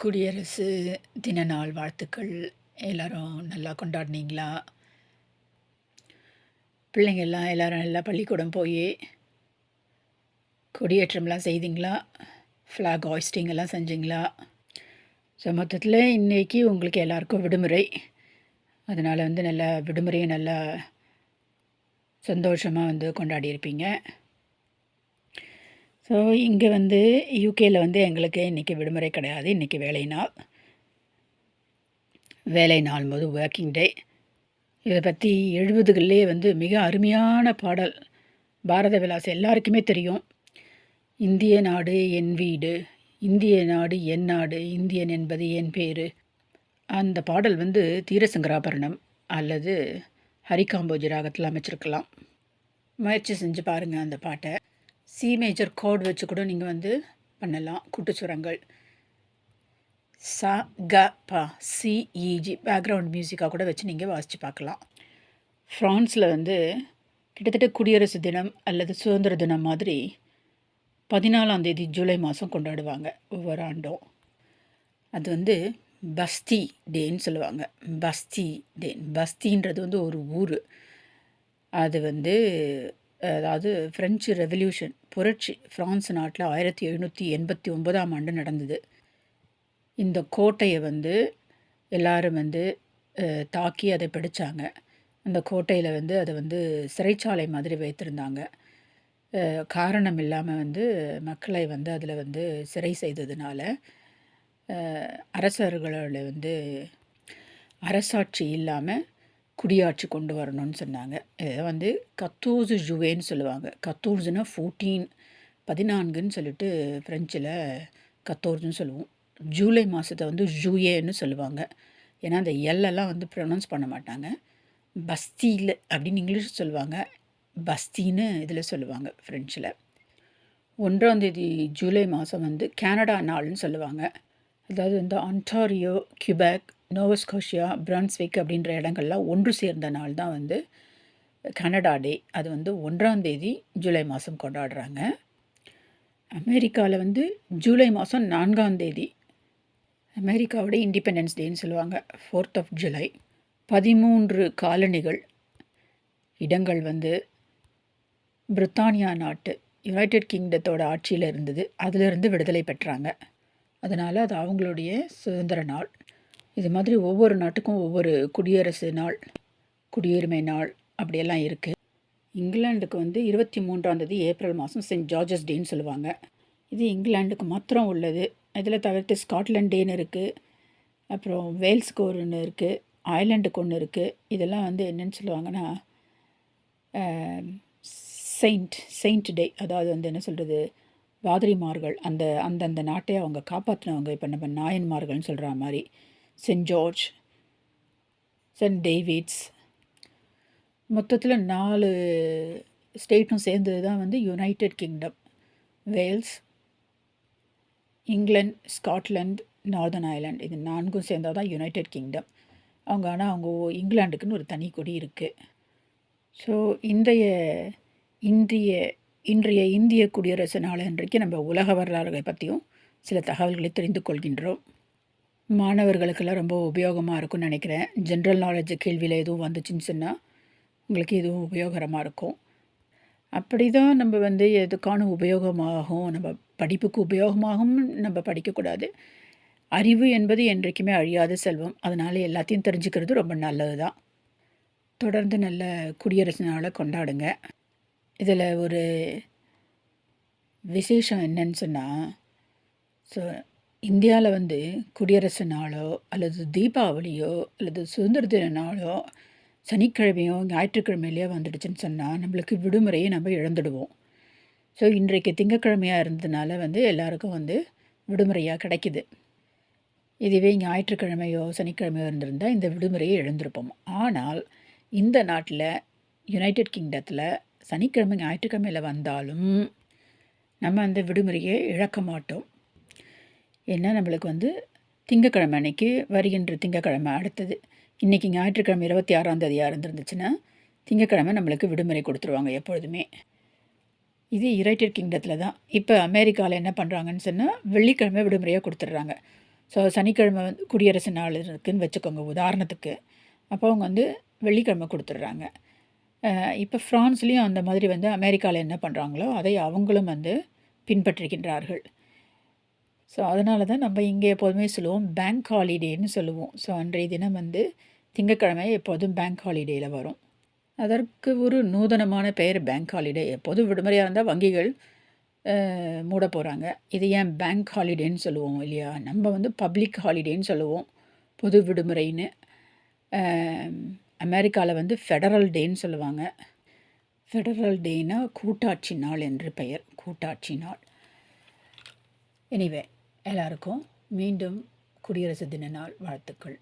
குடியரசு தின நாள் வாழ்த்துக்கள். எல்லாரும் நல்லா கொண்டாடினீங்களா? பிள்ளைங்கள்லாம் எல்லாரும் நல்லா பள்ளிக்கூடம் போய் கொடியேற்றம்லாம் செய்தீங்களா? ஃப்ளாக் ஹாய்ஸ்டிங் எல்லாம் செஞ்சீங்களா? ஸோ மொத்தத்தில் இன்றைக்கி உங்களுக்கு எல்லாருக்கும் விடுமுறை. அதனால் வந்து நல்லா விடுமுறையை நல்லா சந்தோஷமாக வந்து கொண்டாடி இருப்பீங்க ஸோ இங்கே வந்து யூகேயில் வந்து எங்களுக்கு இன்றைக்கி விடுமுறை கிடையாது. இன்றைக்கி வேலை நாள். வேலை நாள் போது ஒர்க்கிங் டே இதை பற்றி எழுபதுகள்லேயே வந்து மிக அருமையான பாடல். பாரத விலாஸ் எல்லாருக்குமே தெரியும். இந்திய நாடு என் வீடு. இந்திய நாடு என் நாடு. இந்தியன் என்பது என் பேர். அந்த பாடல் வந்து தீரசங்கராபரணம் அல்லது ஹரிகாம்போஜி ராகத்தில் அமைச்சிருக்கலாம். முயற்சி செஞ்சு பாருங்கள் அந்த பாட்டை. சி மேஜர் கோட் வச்சு கூட நீங்கள் வந்து பண்ணலாம். கூட்டுச்சுரங்கள் ச க ப சிஇஜி பேக்ரவுண்ட் மியூசிக்காக கூட வச்சு நீங்கள் வாசித்து பார்க்கலாம். ஃப்ரான்ஸில் வந்து கிட்டத்தட்ட குடியரசு தினம் அல்லது சுதந்திர தினம் மாதிரி பதினாலாம் தேதி ஜூலை மாதம் கொண்டாடுவாங்க ஒவ்வொரு ஆண்டும். அது வந்து பஸ்தி டேன்னு சொல்லுவாங்க. பஸ்தி டேன் பஸ்தின்றது வந்து ஒரு ஊர். அது வந்து அதாவது ஃப்ரெஞ்சு ரெவல்யூஷன் புரட்சி ஃப்ரான்ஸ் நாட்டில் ஆயிரத்தி எழுநூற்றி எண்பத்தி ஒன்பதாம் ஆண்டு நடந்தது. இந்த கோட்டையை வந்து எல்லாரும் வந்து தாக்கி அதை பிடிச்சாங்க. அந்த கோட்டையில் வந்து அதை வந்து சிறைச்சாலை மாதிரி வைத்திருந்தாங்க. காரணம் இல்லாமல் வந்து மக்களை வந்து அதில் வந்து சிறை செய்ததுனால அரசர்களோட வந்து அரசாட்சி இல்லாமல் குடியாட்சி கொண்டு வரணும்னு சொன்னாங்க. இதை வந்து கத்தூசு ஜுவேன்னு சொல்லுவாங்க. கத்தூர்ஸுனா ஃபோர்டீன் பதினான்குன்னு சொல்லிட்டு ஃப்ரெஞ்சில் கத்தோர்ஸ்னு சொல்லுவோம். ஜூலை மாதத்தை வந்து ஜூயேன்னு சொல்லுவாங்க. ஏன்னா அந்த எல்லெல்லாம் வந்து ப்ரொனவுன்ஸ் பண்ண மாட்டாங்க. பஸ்தியில் அப்படின்னு இங்கிலீஷ் சொல்லுவாங்க. பஸ்தின்னு இதில் சொல்லுவாங்க ஃப்ரெஞ்சில் ஒன்றாந்தேதி ஜூலை மாதம் வந்து கேனடா நாள்னு சொல்லுவாங்க. அதாவது வந்து ஆன்டாரியோ கியூபேக் நோவஸ்கோஷியா பிரான்ஸ்விக் அப்படின்ற இடங்கள்லாம் ஒன்று சேர்ந்த நாள் தான் வந்து கனடா டே அது வந்து ஒன்றாம் தேதி ஜூலை மாதம் கொண்டாடுறாங்க. அமெரிக்காவில் வந்து ஜூலை மாதம் நான்காம் தேதி அமெரிக்காவோட இண்டிபெண்டன்ஸ் டேன்னு சொல்லுவாங்க. ஃபோர்த் ஆஃப் ஜூலை பதிமூன்று காலனிகள் இடங்கள் வந்து பிரித்தானியா நாட்டு யுனைடெட் கிங்டத்தோட ஆட்சியில் இருந்தது. அதிலிருந்து விடுதலை பெற்றாங்க. அதனால் அது அவங்களுடைய சுதந்திர நாள். இது மாதிரி ஒவ்வொரு நாட்டுக்கும் ஒவ்வொரு குடியரசு நாள் குடியுரிமை நாள் அப்படியெல்லாம் இருக்குது இங்கிலாண்டுக்கு வந்து இருபத்தி மூன்றாந்தேதி ஏப்ரல் மாதம் சென்ட் ஜார்ஜஸ் டேன்னு சொல்லுவாங்க. இது இங்கிலாண்டுக்கு மாத்திரம் உள்ளது. இதில் தவிர்த்து ஸ்காட்லாண்ட் டேன்னு இருக்குது அப்புறம் வேல்ஸ்க்கு ஒன்று இருக்குது ஐலாண்டுக்கு ஒன்று இருக்குது இதெல்லாம் வந்து என்னென்னு சொல்லுவாங்கன்னா செயின்ட் செயின்ட் டே. அதாவது வந்து என்ன சொல்கிறது பாதிரிமார்கள் அந்த அந்தந்த நாட்டை அவங்க காப்பாற்றினவங்க இப்போ நம்ம நாயன்மார்கள்னு சொல்கிற மாதிரி. சென்ட் ஜார்ஜ் சென்ட் டேவிட்ஸ் மொத்தத்தில் நாலு ஸ்டேட்டும் சேர்ந்தது தான் வந்து United Kingdom Wales England Scotland Northern Ireland இது நான்கும் சேர்ந்தால் தான் யுனைடெட் கிங்டம் அவங்க ஆனால் அவங்க இங்கிலாண்டுக்குன்னு ஒரு தனி கொடி இருக்குது ஸோ இன்றைய இந்திய இன்றைய இந்திய குடியரசு நாள் இன்றைக்கு நம்ம உலக வரலாறுகளை பற்றியும் சில தகவல்களை தெரிந்து கொள்கின்றோம். மாணவர்களுக்கெல்லாம் ரொம்ப உபயோகமாக இருக்கும்னு நினைக்கிறேன். ஜென்ரல் நாலேஜ் கேள்வியில் எதுவும் வந்துச்சுன்னு சொன்னால் உங்களுக்கு எதுவும் உபயோகரமாக இருக்கும். அப்படி தான் நம்ம வந்து எதுக்கான உபயோகமாகும் நம்ம படிப்புக்கு உபயோகமாகவும் நம்ம படிக்கக்கூடாது. அறிவு என்பது என்றைக்குமே அழியாத செல்வம். அதனால் எல்லாத்தையும் தெரிஞ்சுக்கிறது ரொம்ப நல்லது தான் தொடர்ந்து நல்ல குடியரசு நாளை கொண்டாடுங்க. இதில் ஒரு விசேஷம் என்னன்னு சொன்னால் ஸோ இந்தியாவில் வந்து குடியரசு நாளோ அல்லது தீபாவளியோ அல்லது சுதந்திர தின நாளோ சனிக்கிழமையோ ஞாயிற்றுக்கிழமையிலையோ வந்துடுச்சுன்னு சொன்னால் நம்மளுக்கு விடுமுறையை நம்ம இழந்துடுவோம். ஸோ இன்றைக்கு திங்கக்கிழமையாக இருந்ததுனால வந்து எல்லாருக்கும் வந்து விடுமுறையாக கிடைக்கிது. இதுவே ஞாயிற்றுக்கிழமையோ சனிக்கிழமையோ இருந்திருந்தால் இந்த விடுமுறையை இழந்திருப்போம். ஆனால் இந்த நாட்டில் யுனைடெட் கிங்டத்தில் சனிக்கிழமை ஞாயிற்றுக்கிழமையில் வந்தாலும் நம்ம அந்த விடுமுறையை இழக்க மாட்டோம். ஏன்னா நம்மளுக்கு வந்து திங்கக்கிழமை அன்னைக்கு வருகின்ற திங்கக்கிழமை அடுத்தது. இன்றைக்கி ஞாயிற்றுக்கிழமை இருபத்தி ஆறாம் தேதியாக இருந்துருந்துச்சுன்னா திங்கக்கிழமை நம்மளுக்கு விடுமுறை கொடுத்துருவாங்க எப்பொழுதுமே. இது யுனைடெட் கிங்டத்தில் தான். இப்போ அமெரிக்காவில் என்ன பண்ணுறாங்கன்னு சொன்னால் வெள்ளிக்கிழமை விடுமுறையாக கொடுத்துட்றாங்க. ஸோ சனிக்கிழமை வந்து குடியரசு நாள் இருக்குதுன்னு வச்சுக்கோங்க உதாரணத்துக்கு. அப்போ அவங்க வந்து வெள்ளிக்கிழமை கொடுத்துட்றாங்க. இப்போ ஃப்ரான்ஸ்லேயும் அந்த மாதிரி வந்து அமெரிக்காவில் என்ன பண்ணுறாங்களோ அதை அவங்களும் வந்து பின்பற்றுகின்றார்கள். ஸோ அதனால தான் நம்ம இங்கே எப்போதுமே சொல்லுவோம் பேங்க் ஹாலிடேன்னு சொல்லுவோம். ஸோ அன்றைய தினம் வந்து திங்கக்கிழமை எப்போதும் பேங்க் ஹாலிடேயில் வரும். அதற்கு ஒரு நூதனமான பெயர் பேங்க் ஹாலிடே எப்போதும் விடுமுறையாக இருந்தால் வங்கிகள் மூட போகிறாங்க இது ஏன் பேங்க் ஹாலிடேன்னு சொல்லுவோம் இல்லையா? நம்ம வந்து பப்ளிக் ஹாலிடேன்னு சொல்லுவோம். பொது விடுமுறைன்னு. அமெரிக்காவில் வந்து ஃபெடரல் டேன்னு சொல்லுவாங்க. ஃபெடரல் டேனால் கூட்டாட்சி நாள் என்று பெயர். கூட்டாட்சி நாள். எனிவே எல்லாருக்கும் மீண்டும் குடியரசு தின நாள் வாழ்த்துக்கள்.